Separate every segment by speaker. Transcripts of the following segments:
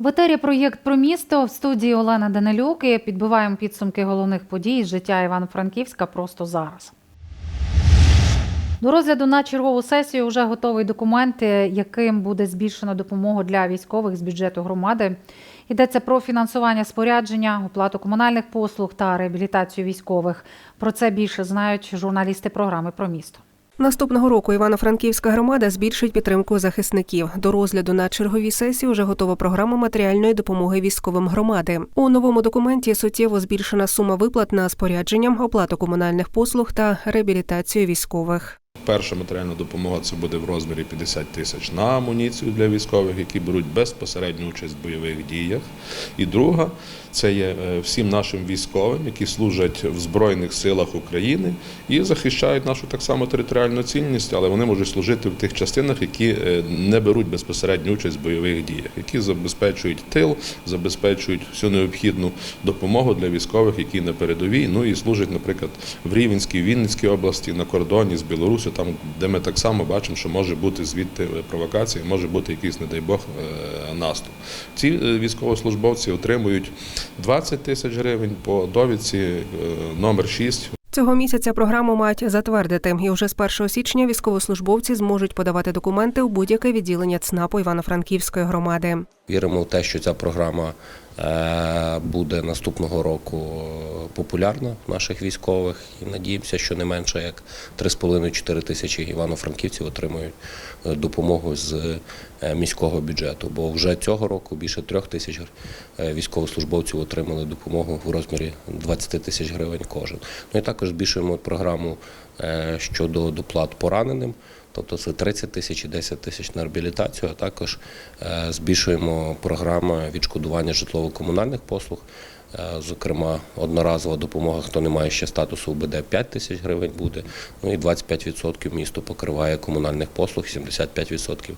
Speaker 1: В етері проєкт про місто в студії Олена Данилюк і підбиваємо підсумки головних подій з життя Івано-Франківська просто зараз. До розгляду на чергову сесію вже готовий документ, е, яким буде збільшено допомогу для військових з бюджету громади. Йдеться про фінансування спорядження, оплату комунальних послуг та реабілітацію військових. Про це більше знають журналісти програми про місто.
Speaker 2: Наступного року Івано-Франківська громада збільшить підтримку захисників. До розгляду на черговій сесії вже готова програма матеріальної допомоги військовим громади. У новому документі суттєво збільшена сума виплат на спорядження, оплату комунальних послуг та реабілітацію військових.
Speaker 3: Перша матеріальна допомога це буде в розмірі 50 тисяч на амуніцію для військових, які беруть безпосередню участь в бойових діях. І друга це є е, всім нашим військовим, які служать в Збройних силах України і захищають нашу так само територіальну цінність, але вони можуть служити в тих частинах, які е, не беруть безпосередню участь в бойових діях, які забезпечують тил, забезпечують всю необхідну допомогу для військових, які на передовій, ну і служать, наприклад, в Рівненській, Вінницькій області на кордоні з Білорусю, там де ми так само бачимо, що може бути звідти провокація, може бути якийсь, не дай Бог, е, наступ. Ці е, військовослужбовці отримують 20 тисяч гривень по довідці е, номер 6
Speaker 2: Цього місяця програму мають затвердити, і вже з 1 січня військовослужбовці зможуть подавати документи у будь-яке відділення ЦНАПу Івано-Франківської громади.
Speaker 4: Віримо в те, що ця програма буде наступного року популярна в наших військових і надіємося, що не менше як 3,5-4 тисячі івано-франківців отримують е, допомогу з е, міського бюджету. Бо вже цього року більше трьох тисяч е, військовослужбовців отримали допомогу в розмірі 20 тисяч гривень кожен. Ну і також збільшуємо програму е, щодо доплат пораненим. Тобто це 30 тисяч і 10 тисяч на реабілітацію, а також е, збільшуємо програму відшкодування житлово-комунальних послуг. Е, Зокрема, одноразова допомога, хто не має ще статусу УБД, 5 тисяч гривень буде. Ну і 25% місто покриває комунальних послуг, 75%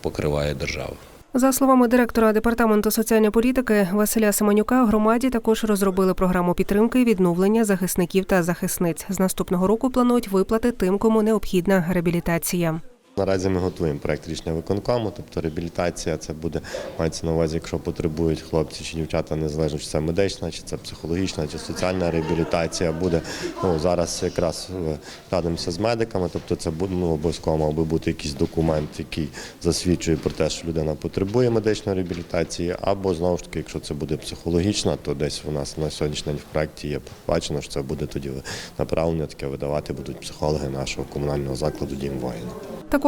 Speaker 4: покриває держава.
Speaker 2: За словами директора департаменту соціальної політики Василя Семенюка, громаді також розробили програму підтримки і відновлення захисників та захисниць. З наступного року планують виплати тим, кому необхідна реабілітація.
Speaker 5: Наразі ми готуємо проект рішення виконкому, тобто реабілітація це буде мається на увазі, якщо потребують хлопці чи дівчата, незалежно чи це медична, чи це психологічна, чи соціальна реабілітація буде. Ну зараз якраз е, радимося з медиками, тобто це буде ну, обов'язково мав би бути якийсь документ, який засвідчує про те, що людина потребує медичної реабілітації, або знову ж таки, якщо це буде психологічна, то десь у нас на сьогоднішній день в проекті є бачено, що це буде тоді направлення таке видавати будуть психологи нашого комунального закладу Дім воїна.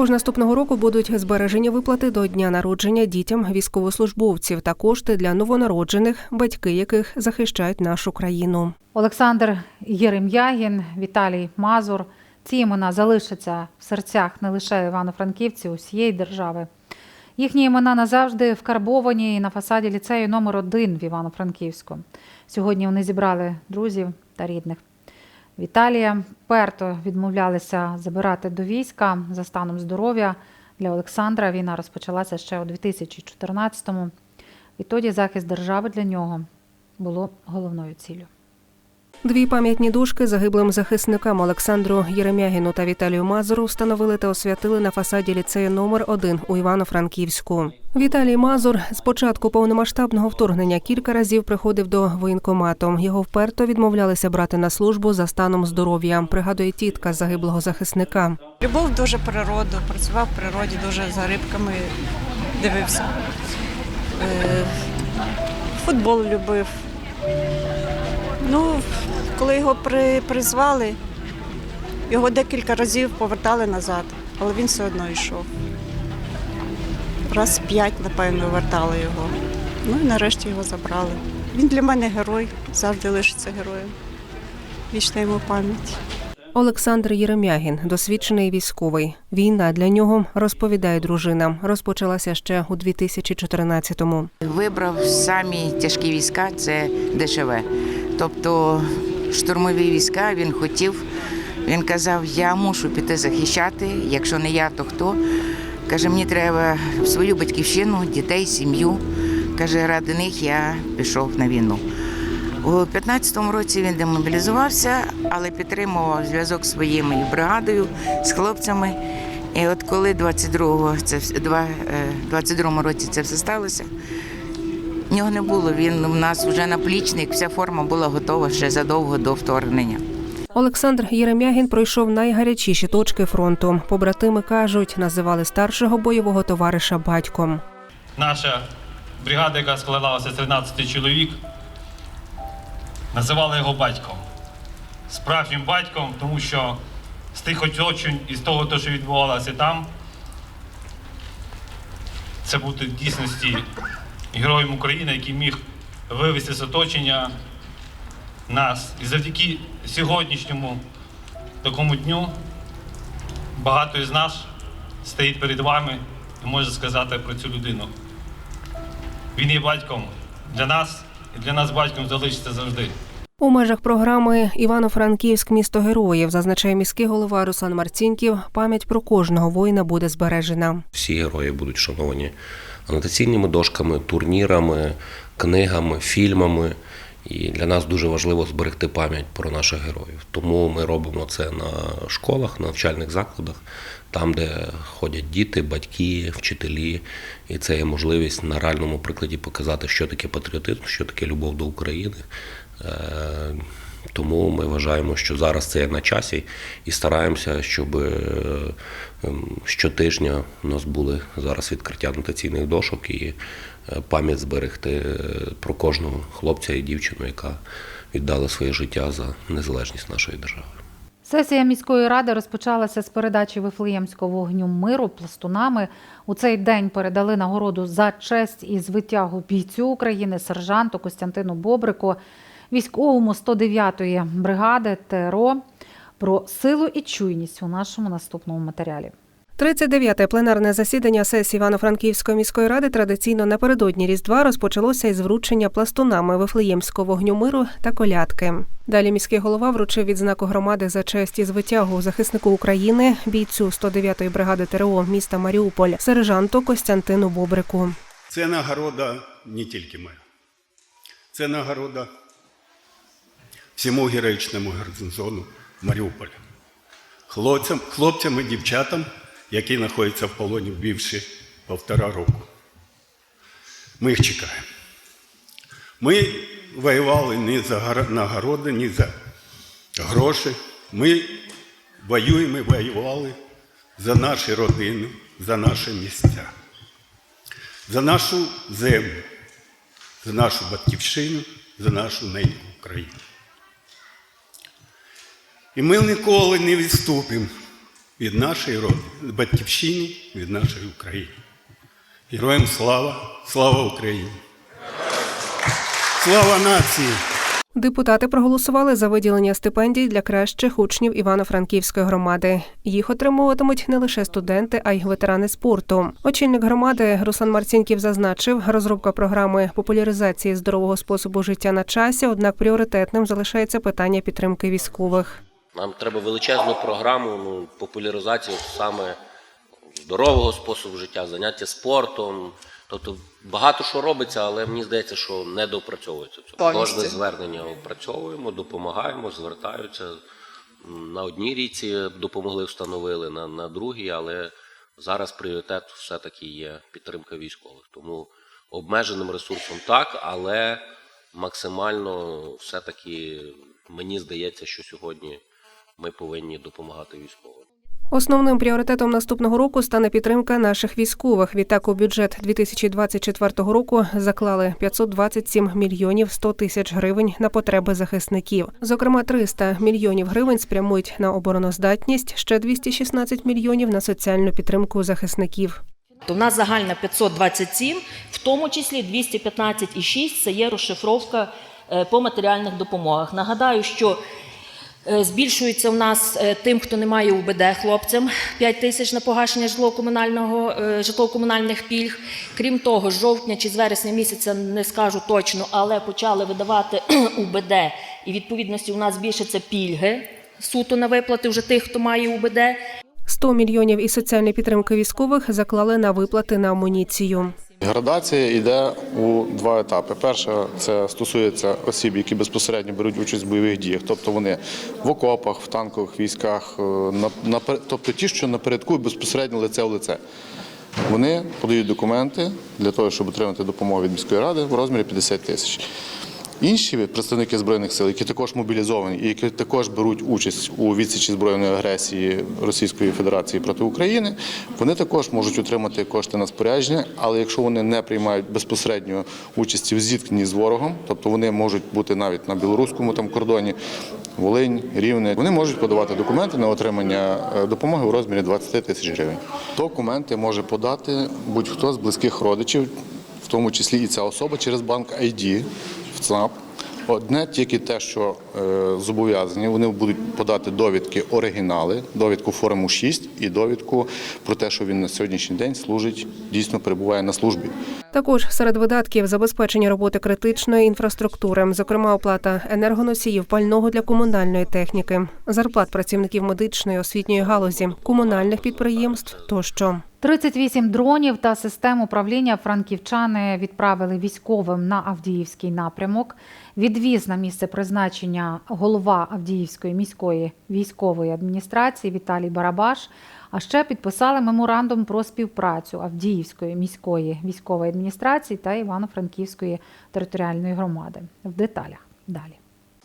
Speaker 2: Також наступного року будуть збережені виплати до дня народження дітям військовослужбовців та кошти для новонароджених, батьки яких захищають нашу країну.
Speaker 1: Олександр Єрем'ягін, Віталій Мазур. Ці імена залишаться в серцях не лише івано-франківців, усієї держави. Їхні імена назавжди вкарбовані на фасаді ліцею номер 1 в Івано-Франківську. Сьогодні вони зібрали друзів та рідних. Віталія перто відмовлялися забирати до війська за станом здоров'я. Для Олександра війна розпочалася ще у 2014-му. Відтоді захист держави для нього було головною ціллю.
Speaker 2: Дві пам'ятні дужки загиблим захисникам Олександру Єремягіну та Віталію Мазуру встановили та освятили на фасаді ліцею номер 1 у Івано-Франківську. Віталій Мазур з початку повномасштабного вторгнення кілька разів приходив до воєнкомату. Його вперто відмовлялися брати на службу за станом здоров'я. Пригадує тітка загиблого захисника.
Speaker 6: Любов дуже природу, працював в природі, дуже за рибками дивився. Е, Футбол любив. Ну, коли його при, призвали, його декілька разів повертали назад, але він все одно йшов. Раз п'ять, напевно, вертали його. Ну і нарешті його забрали. Він для мене герой, завжди лишиться героєм. Вічна йому пам'ять.
Speaker 2: Олександр Єремягін, досвідчений військовий. Війна для нього, розповідає дружина, розпочалася ще у 2014-му.
Speaker 7: Вибрав самі тяжкі війська це ДШВ. Тобто штурмові війська він хотів. Він казав, я мушу піти захищати. Якщо не я, то хто? Каже, мені треба свою батьківщину, дітей, сім'ю. Каже, ради них я пішов на війну. У 15-му році він демобілізувався, але підтримував зв'язок зі своєю бригадою, з хлопцями. І от коли 22-го це вс- два- е, 22-му році це все сталося, В нього не було. Він у нас вже наплічник, вся форма була готова ще задовго до вторгнення.
Speaker 2: Олександр Єремягін пройшов найгарячіші точки фронту. Побратими кажуть, називали старшого бойового товариша батьком.
Speaker 8: Наша бригада, яка складалася з 13 чоловік, називали його батьком. Справжнім батьком, тому що з тих оточень і з того, що відбувалося там, це бути в дійсності героєм України, який міг вивести з оточення нас. І завдяки сьогоднішньому такому дню багато із нас стоїть перед вами і може сказати про цю людину. Він є батьком для нас, і для нас батьком залишиться завжди.
Speaker 2: У межах програми Івано-Франківськ місто героїв зазначає міський голова Руслан Марцінків. Пам'ять про кожного воїна буде збережена.
Speaker 4: Всі герої будуть шановані анотаційними дошками, турнірами, книгами, фільмами. І для нас дуже важливо зберегти пам'ять про наших героїв. Тому ми робимо це на школах, на навчальних закладах, там, де ходять діти, батьки, вчителі. І це є можливість на реальному прикладі показати, що таке патріотизм, що таке любов до України. Тому ми вважаємо, що зараз це є на часі і стараємося, щоб е, ем, щотижня у нас були зараз відкриття анотаційних дошок і е, пам'ять зберегти е, про кожного хлопця і дівчину, яка віддала своє життя за незалежність нашої держави.
Speaker 1: Сесія міської ради розпочалася з передачі Вифлеємського вогню миру пластунами. У цей день передали нагороду за честь і звитягу бійцю України сержанту Костянтину Бобрику, військовому 109-ї бригади ТРО. Про силу і чуйність у нашому наступному матеріалі.
Speaker 2: 39-те пленарне засідання сесії Івано-Франківської міської ради традиційно напередодні Різдва розпочалося із вручення пластунами Вифлеємського вогню миру та колядки. Далі міський голова вручив відзнаку громади за честь і звитягу захиснику України, бійцю 109-ї бригади ТРО міста Маріуполь, сержанту Костянтину Бобрику.
Speaker 9: Це нагорода не тільки моя. Це нагорода всьому героїчному гарнізону Маріуполя. Хлопцям, хлопцям і дівчатам, які знаходяться в полоні більше півтора року. Ми їх чекаємо. Ми воювали не за нагороди, ні за гроші. Ми воюємо і воювали за наші родини, за наші місця за нашу землю, за нашу батьківщину, за нашу неньку Україну. І ми ніколи не відступимо від нашої родини, батьківщини, від нашої України. Героям слава, слава Україні! Слава нації!
Speaker 2: Депутати проголосували за виділення стипендій для кращих учнів Івано-Франківської громади. Їх отримуватимуть не лише студенти, а й ветерани спорту. Очільник громади Руслан Марцінків зазначив, розробка програми популяризації здорового способу життя на часі, однак пріоритетним залишається питання підтримки військових.
Speaker 4: Нам треба величезну програму ну, популяризацію саме здорового способу життя, заняття спортом. Тобто багато що робиться, але мені здається, що не допрацьовується. Кожне звернення опрацьовуємо, допомагаємо, звертаються. На одній ріці допомогли, встановили, на, на другій, але зараз пріоритет все-таки є підтримка військових. Тому обмеженим ресурсом так, але максимально все-таки мені здається, що сьогодні ми повинні допомагати військовим.
Speaker 2: Основним пріоритетом наступного року стане підтримка наших військових. Відтак у бюджет 2024 року заклали 527 мільйонів 100 тисяч гривень на потреби захисників. Зокрема, 300 мільйонів гривень спрямують на обороноздатність, ще 216 мільйонів на соціальну підтримку захисників.
Speaker 10: То в нас загальна 527, в тому числі 215,6 – це є розшифровка е, по матеріальних допомогах. Нагадаю, що збільшується в нас е, тим, хто не має УБД хлопцям 5 тисяч на погашення житлово-комунального е, житлово-комунальних пільг. Крім того, з жовтня чи з вересня місяця не скажу точно, але почали видавати УБД, і відповідності у нас збільшаться пільги суто на виплати вже тих, хто має УБД.
Speaker 2: 100 мільйонів із соціальної підтримки військових заклали на виплати на амуніцію.
Speaker 11: Градація йде у два етапи. Перша це стосується осіб, які безпосередньо беруть участь в бойових діях, тобто вони в окопах, в танкових військах, е, тобто ті, що напередку безпосередньо лице в лице. Вони подають документи для того, щоб отримати допомогу від міської ради в розмірі 50 тисяч. Інші представники збройних сил, які також мобілізовані і які також беруть участь у відсічі збройної агресії Російської Федерації проти України, вони також можуть отримати кошти на спорядження, але якщо вони не приймають безпосередньо участі в зіткненні з ворогом, тобто вони можуть бути навіть на білоруському там кордоні, Волинь, Рівне, вони можуть подавати документи на отримання е, допомоги у розмірі 20 тисяч гривень. Документи може подати будь-хто з близьких родичів, в тому числі і ця особа через банк ID ЦНАП. Одне тільки те, що е, зобов'язані, вони будуть подати довідки оригінали, довідку форму 6 і довідку про те, що він на сьогоднішній день служить, дійсно перебуває на службі.
Speaker 2: Також серед видатків забезпечення роботи критичної інфраструктури, зокрема оплата енергоносіїв, пального для комунальної техніки, зарплат працівників медичної освітньої галузі, комунальних підприємств тощо.
Speaker 1: 38 дронів та систем управління франківчани відправили військовим на Авдіївський напрямок. Відвіз на місце призначення голова Авдіївської міської військової адміністрації Віталій Барабаш. А ще підписали меморандум про співпрацю Авдіївської міської військової адміністрації та Івано-Франківської територіальної громади. В деталях далі.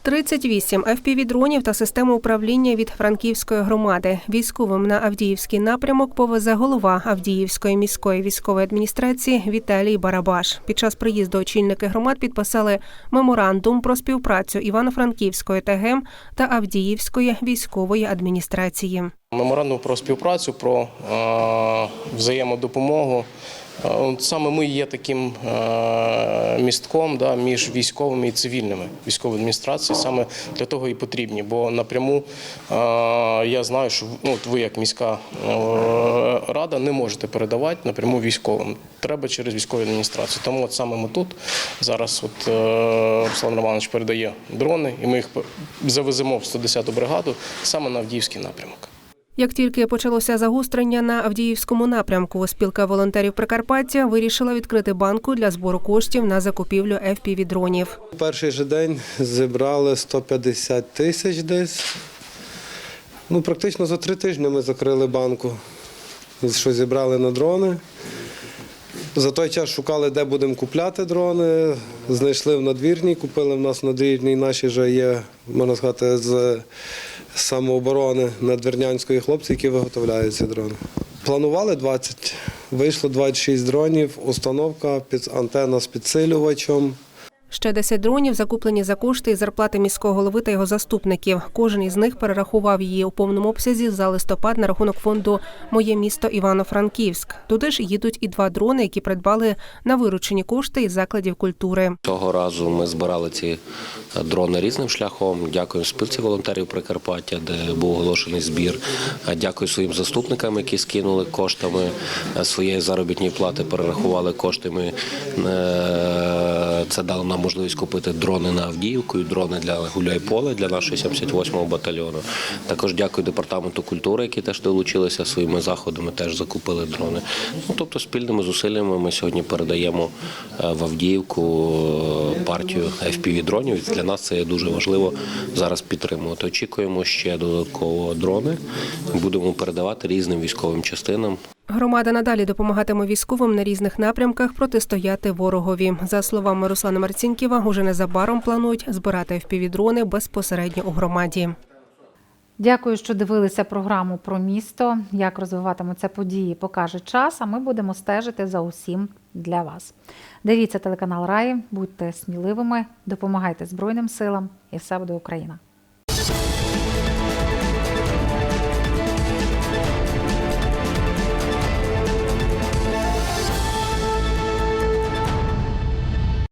Speaker 2: 38 FPV-дронів та системи управління від Франківської громади. Військовим на Авдіївський напрямок повезе голова Авдіївської міської військової адміністрації Віталій Барабаш. Під час приїзду очільники громад підписали меморандум про співпрацю Івано-Франківської ТГ та Авдіївської військової адміністрації.
Speaker 12: Меморандум про співпрацю, про е, взаємодопомогу. Саме ми є таким е, містком да, між військовими і цивільними військової адміністрації. Саме для того і потрібні. Бо напряму е, я знаю, що ну, ви, як міська е, рада, не можете передавати напряму військовим. Треба через військову адміністрацію. Тому от саме ми тут зараз от, Руслан Романович передає дрони, і ми їх завеземо в 110-ту бригаду саме на Авдіївський напрямок.
Speaker 2: Як тільки почалося загострення на Авдіївському напрямку, спілка волонтерів Прикарпаття вирішила відкрити банку для збору коштів на закупівлю FPV-дронів.
Speaker 13: Перший же день зібрали 150 тисяч десь. Ну, практично за три тижні ми закрили банку, що зібрали на дрони. За той час шукали, де будемо купляти дрони. Знайшли в надвірній, купили в нас надвірній. Наші вже є, можна сказати, з самооборони надвірнянської хлопці, які виготовляють ці дрони. Планували 20, вийшло 26 дронів, установка, під, антенна з підсилювачем.
Speaker 2: Ще 10 дронів закуплені за кошти і зарплати міського голови та його заступників. Кожен із них перерахував її у повному обсязі за листопад на рахунок фонду Моє місто Івано-Франківськ. Туди ж їдуть і два дрони, які придбали на виручені кошти із закладів культури.
Speaker 4: Цього разу ми збирали ці дрони різним шляхом. Дякую спілці волонтерів Прикарпаття, де був оголошений збір. Дякую своїм заступникам, які скинули коштами своєї заробітної плати, перерахували кошти. Ми е, це дало нам можливість купити дрони на Авдіївку, дрони для Гуляйполе для нашого 78-го батальйону. Також дякую департаменту культури, які теж долучилися своїми заходами, теж закупили дрони. Ну тобто спільними зусиллями ми сьогодні передаємо е, в Авдіївку е, партію FPV дронів. Для нас це є дуже важливо зараз підтримувати. Очікуємо ще додатково дрони. Будемо передавати різним військовим частинам.
Speaker 2: Громада надалі допомагатиме військовим на різних напрямках протистояти ворогові. За словами Руслана Марцінківа, уже незабаром планують збирати FPV-дрони безпосередньо у громаді.
Speaker 1: Дякую, що дивилися програму про місто. Як розвиватимуться події, покаже час. А ми будемо стежити за усім для вас. Дивіться телеканал Раї, будьте сміливими, допомагайте Збройним силам і все буде Україна.